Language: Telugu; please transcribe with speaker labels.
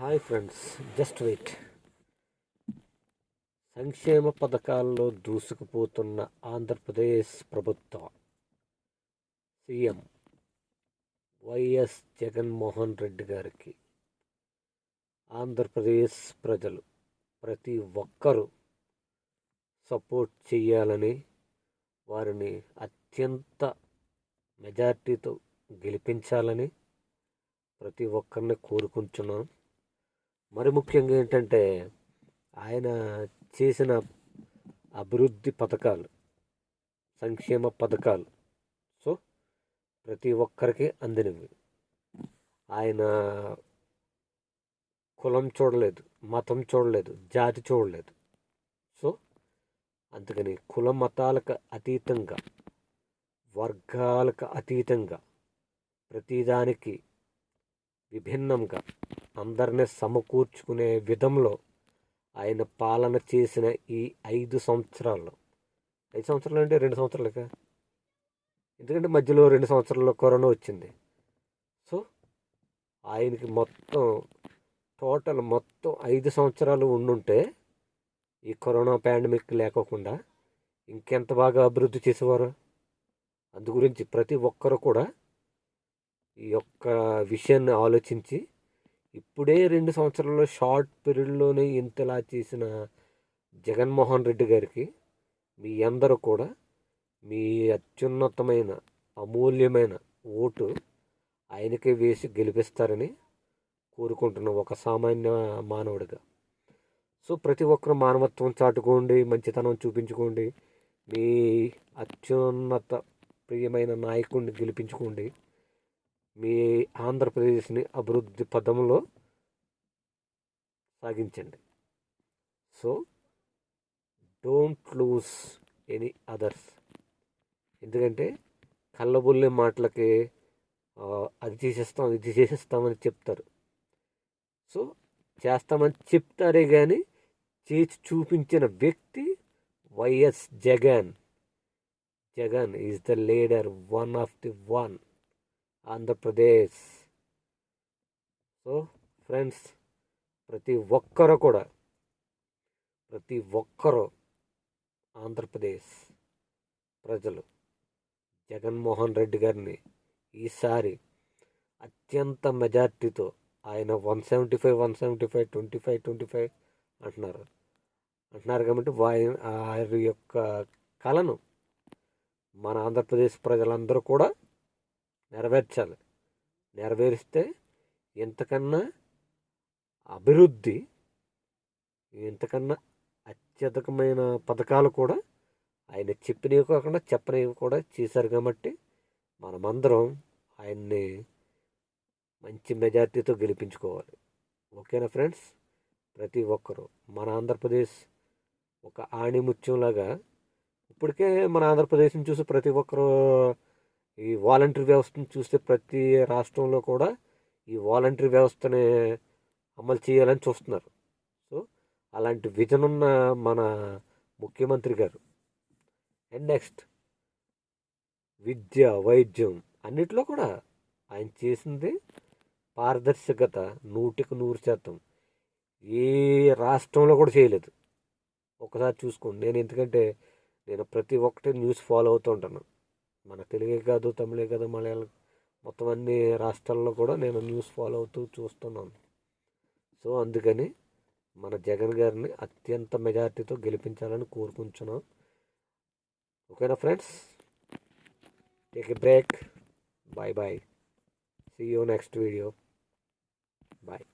Speaker 1: హాయ్ ఫ్రెండ్స్ జస్ట్ వెయిట్ సంక్షేమ పథకాల్లో దూసుకుపోతున్న ఆంధ్రప్రదేశ్ ప్రభుత్వం. సీఎం వైఎస్ జగన్మోహన్ రెడ్డి గారికి. ఆంధ్రప్రదేశ్ ప్రజలు ప్రతి ఒక్కరూ సపోర్ట్ చేయాలని వారిని అత్యంత మెజార్టీతో గెలిపించాలని ప్రతి ఒక్కరిని కోరుకుంటున్నాను. మరి ముఖ్యంగా ఏంటంటే ఆయన చేసిన అభివృద్ధి పథకాలు సంక్షేమ పథకాలు సో ప్రతి ఒక్కరికి అందినవి. ఆయన కులం చూడలేదు మతం చూడలేదు జాతి చూడలేదు. సో అందుకని కుల మతాలకు అతీతంగా వర్గాలకు అతీతంగా ప్రతిదానికి విభిన్నంగా అందరినీ సమకూర్చుకునే విధంలో ఆయన పాలన చేసిన ఈ ఐదు సంవత్సరాల్లో. ఐదు సంవత్సరాలు అంటే రెండు సంవత్సరాలుగా? ఎందుకంటే మధ్యలో రెండు సంవత్సరాల్లో కరోనా వచ్చింది. సో ఆయనకి మొత్తం టోటల్ మొత్తం ఐదు సంవత్సరాలు ఉండుంటే ఈ కరోనా పాండమిక్ లేకోకుండా ఇంకెంత బాగా అభివృద్ధి చేసేవారు? అందు గురించి ప్రతి ఒక్కరు కూడా ఈ యొక్క విషయాన్ని ఆలోచించి ఇప్పుడే రెండు సంవత్సరాల్లో షార్ట్ పీరియడ్లోనే ఇంతలా చేసిన జగన్మోహన్ రెడ్డి గారికి మీ అందరూ కూడా మీ అత్యున్నతమైన అమూల్యమైన ఓటు ఆయనకే వేసి గెలిపిస్తారని కోరుకుంటున్నాం ఒక సామాన్య మానవుడిగా. సో ప్రతి ఒక్కరు మానవత్వం చాటుకోండి మంచితనం చూపించుకోండి మీ అత్యున్నత ప్రియమైన నాయకుడిని గెలిపించుకోండి. మీ ఆంధ్రప్రదేశ్ని అభివృద్ధి పదంలో సాగించండి. So don't lose any others ఎందుకంటే కళ్ళబుల్లి మాటలకి అది తీసేస్తాం ఇది చేసేస్తామని చెప్తారు. సో చేస్తామని చెప్తారే కానీ చేసి చూపించిన వ్యక్తి YS Jagan. Jagan is the leader one of the one Andhra Pradesh. So friends ప్రతి ఒక్కరు కూడా ప్రతి ఒక్కరు ఆంధ్రప్రదేశ్ ప్రజలు జగన్మోహన్ రెడ్డి గారిని ఈసారి అత్యంత మెజార్టీతో ఆయన one seventy five one seventy five twenty five twenty five అంటున్నారు. అంటున్నారు కాబట్టి వారి యొక్క కళను మన ఆంధ్రప్రదేశ్ ప్రజలందరూ కూడా నెరవేర్చాలి. నెరవేరిస్తే ఇంతకన్నా అభివృద్ధి ఇంతకన్నా అత్యధికమైన పథకాలు కూడా ఆయన చెప్పినవి కాకుండా చెప్పనివి కూడా చేశారు కాబట్టి మనమందరం ఆయన్ని మంచి మెజార్టీతో గెలిపించుకోవాలి. ఓకేనా ఫ్రెండ్స్? ప్రతి ఒక్కరూ మన ఆంధ్రప్రదేశ్ ఒక ఆణిముత్యంలాగా ఇప్పటికే మన ఆంధ్రప్రదేశ్ని చూసి ప్రతి ఒక్కరూ ఈ వాలంటరీ వ్యవస్థను చూస్తే ప్రతి రాష్ట్రంలో కూడా ఈ వాలంటరీ వ్యవస్థని అమలు చేయాలని చూస్తున్నారు. సో అలాంటి విజన్ ఉన్న మన ముఖ్యమంత్రి గారు. అండ్ నెక్స్ట్ విద్య వైద్యం అన్నిట్లో కూడా ఆయన చేసింది పారదర్శకత నూటికి నూరు శాతం. ఏ రాష్ట్రంలో కూడా చేయలేదు. ఒకసారి చూసుకోండి. నేను ఎందుకంటే నేను ప్రతి ఒక్కటి న్యూస్ ఫాలో అవుతూ ఉంటాను. మన తెలుగే కాదు తమిళే కాదు మలయాళం మొత్తం అన్ని రాష్ట్రాల్లో కూడా నేను న్యూస్ ఫాలో అవుతూ చూస్తున్నాను. సో అందుకని మన జగన్ గారిని అత్యంత మెజార్టీతో గెలిపించాలని కోరుకుంటున్నాం ఓకేనా friends? Take a break bye bye see you next video bye